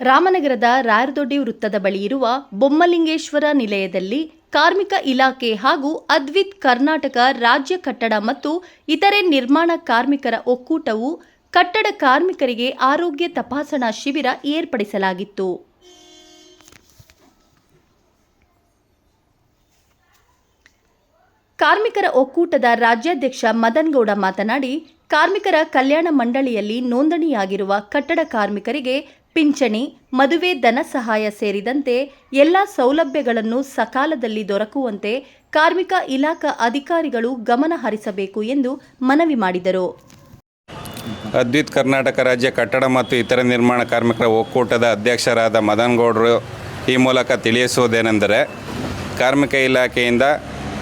ರಾಮನಗರದ ರಾಯರದೊಡ್ಡಿ ವೃತ್ತದ ಬಳಿ ಇರುವ ಬೊಮ್ಮಲಿಂಗೇಶ್ವರ ನಿಲಯದಲ್ಲಿ ಕಾರ್ಮಿಕ ಇಲಾಖೆ ಹಾಗೂ ಅದ್ವಿತ್ ಕರ್ನಾಟಕ ರಾಜ್ಯ ಕಟ್ಟಡ ಮತ್ತು ಇತರೆ ನಿರ್ಮಾಣ ಕಾರ್ಮಿಕರ ಒಕ್ಕೂಟವು ಕಟ್ಟಡ ಕಾರ್ಮಿಕರಿಗೆ ಆರೋಗ್ಯ ತಪಾಸಣಾ ಶಿಬಿರ ಏರ್ಪಡಿಸಲಾಗಿತ್ತು. ಕಾರ್ಮಿಕರ ಒಕ್ಕೂಟದ ರಾಜ್ಯಾಧ್ಯಕ್ಷ ಮದನ್ಗೌಡ ಮಾತನಾಡಿ, ಕಾರ್ಮಿಕರ ಕಲ್ಯಾಣ ಮಂಡಳಿಯಲ್ಲಿ ನೋಂದಣಿಯಾಗಿರುವ ಕಟ್ಟಡ ಕಾರ್ಮಿಕರಿಗೆ ಪಿಂಚಣಿ, ಮದುವೆ, ಧನ ಸಹಾಯ ಸೇರಿದಂತೆ ಎಲ್ಲ ಸೌಲಭ್ಯಗಳನ್ನು ಸಕಾಲದಲ್ಲಿ ದೊರಕುವಂತೆ ಕಾರ್ಮಿಕ ಇಲಾಖಾ ಅಧಿಕಾರಿಗಳು ಗಮನ ಹರಿಸಬೇಕು ಎಂದು ಮನವಿ ಮಾಡಿದರು. ಅದ್ವಿತ್ ಕರ್ನಾಟಕ ರಾಜ್ಯ ಕಟ್ಟಡ ಮತ್ತು ಇತರ ನಿರ್ಮಾಣ ಕಾರ್ಮಿಕರ ಒಕ್ಕೂಟದ ಅಧ್ಯಕ್ಷರಾದ ಮದನ್ ಗೌಡರು ಈ ಮೂಲಕ ತಿಳಿಸುವುದೇನೆಂದರೆ, ಕಾರ್ಮಿಕ ಇಲಾಖೆಯಿಂದ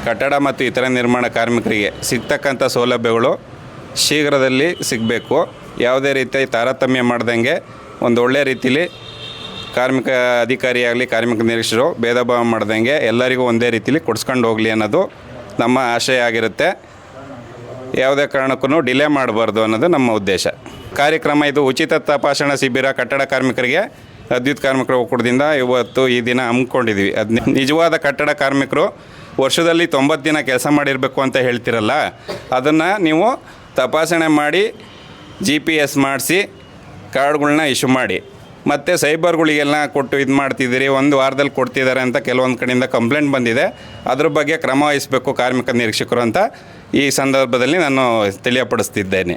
ಕಟ್ಟಡ ಮತ್ತು ಇತರ ನಿರ್ಮಾಣ ಕಾರ್ಮಿಕರಿಗೆ ಸಿಗ್ತಕ್ಕಂಥ ಸೌಲಭ್ಯಗಳು ಶೀಘ್ರದಲ್ಲಿ ಸಿಗಬೇಕು. ಯಾವುದೇ ರೀತಿಯ ತಾರತಮ್ಯ ಮಾಡ್ದಂಗೆ ಒಂದು ಒಳ್ಳೆಯ ರೀತಿಲಿ ಕಾರ್ಮಿಕ ಅಧಿಕಾರಿಯಾಗಲಿ ಕಾರ್ಮಿಕ ನಿರೀಕ್ಷರು ಭೇದ ಭಾವ ಮಾಡ್ದಂಗೆ ಎಲ್ಲರಿಗೂ ಒಂದೇ ರೀತಿಲಿ ಕೊಡ್ಸ್ಕೊಂಡು ಹೋಗಲಿ ಅನ್ನೋದು ನಮ್ಮ ಆಶಯ ಆಗಿರುತ್ತೆ. ಯಾವುದೇ ಕಾರಣಕ್ಕೂ ಡಿಲೇ ಮಾಡಬಾರ್ದು ಅನ್ನೋದು ನಮ್ಮ ಉದ್ದೇಶ. ಕಾರ್ಯಕ್ರಮ ಇದು ಉಚಿತ ತಪಾಸಣಾ ಶಿಬಿರ ಕಟ್ಟಡ ಕಾರ್ಮಿಕರಿಗೆ ಅದ್ವಿತ್ ಕಾರ್ಮಿಕರ ಒಕ್ಕೂಟದಿಂದ ಇವತ್ತು ಈ ದಿನ ಹಮ್ಮಿಕೊಂಡಿದ್ವಿ ಅದು ನಿಜವಾದ ಕಟ್ಟಡ ಕಾರ್ಮಿಕರು ವರ್ಷದಲ್ಲಿ ತೊಂಬತ್ತು ದಿನ ಕೆಲಸ ಮಾಡಿರಬೇಕು ಅಂತ ಹೇಳ್ತಿರಲ್ಲ. ಅದನ್ನು ನೀವು ತಪಾಸಣೆ ಮಾಡಿ ಜಿ ಪಿ ಎಸ್ ಮಾಡಿಸಿ ಕಾರ್ಡ್ಗಳನ್ನ ಇಶ್ಯೂ ಮಾಡಿ. ಮತ್ತು ಸೈಬರ್ಗಳಿಗೆಲ್ಲ ಕೊಟ್ಟು ಇದು ಮಾಡ್ತಿದ್ದೀರಿ, ಒಂದು ವಾರದಲ್ಲಿ ಕೊಡ್ತಿದ್ದಾರೆ ಅಂತ ಕೆಲವೊಂದು ಕಡೆಯಿಂದ ಕಂಪ್ಲೇಂಟ್ ಬಂದಿದೆ. ಅದ್ರ ಬಗ್ಗೆ ಕ್ರಮ ವಹಿಸಬೇಕು ಕಾರ್ಮಿಕ ನಿರೀಕ್ಷಕರು ಅಂತ ಈ ಸಂದರ್ಭದಲ್ಲಿ ನಾನು ತಿಳಿಯಪಡಿಸ್ತಿದ್ದೇನೆ.